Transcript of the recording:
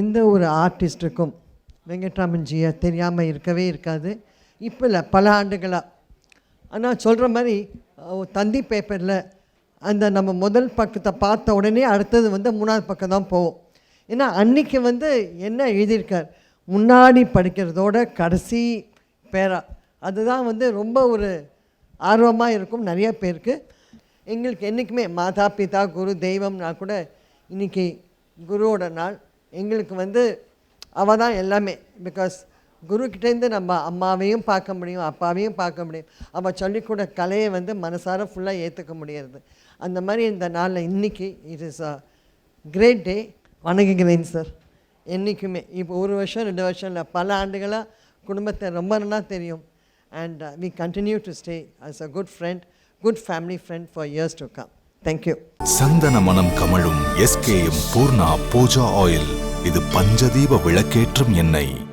எந்த ஒரு ஆர்டிஸ்ட்டுக்கும் வெங்கட்ராமன்ஜியை தெரியாமல் இருக்கவே இருக்காது. இப்போ இல்லை பல ஆண்டுகளாக ஆனால் சொல்கிற மாதிரி தந்தி பேப்பரில் அந்த நம்ம முதல் பக்கத்தை பார்த்த உடனே அடுத்தது வந்து மூணாவது பக்கம் தான் போவோம் ஏன்னா அன்னைக்கு வந்து என்ன எழுதியிருக்கார்? முன்னாடி படிக்கிறதோட கடைசி பேரா. அதுதான் வந்து ரொம்ப ஒரு ஆர்வமாக இருக்கும் நிறைய பேருக்கு. எங்களுக்கு என்றைக்குமே மாதா பிதா குரு தெய்வம்னா கூட இன்றைக்கி குருவோட நாள். எங்களுக்கு வந்து அவள் தான் எல்லாமே. பிகாஸ் குருக்கிட்டேருந்து நம்ம அம்மாவையும் பார்க்க முடியும் அப்பாவையும் பார்க்க முடியும். அவள் சொல்லிக்கூட கலையை வந்து மனசார ஃபுல்லாக ஏற்றுக்க முடியறது அந்த மாதிரி இந்த நாளில் இன்னைக்கு it is a great day வணங்குகிறேன் சார் என்றைக்குமே இப்போ ஒரு வருஷம் ரெண்டு வருஷம் இல்லை பல ஆண்டுகளாக குடும்பத்தை ரொம்ப நல்லா தெரியும். And we continue to stay as a good friend good family friend for years to come thank you சந்தன மனம் கமழும் எஸ்கேஎம் பூர்ணா பூஜா ஆயில். இது பஞ்சதீப விளக்கேற்றும் எண்ணெய்.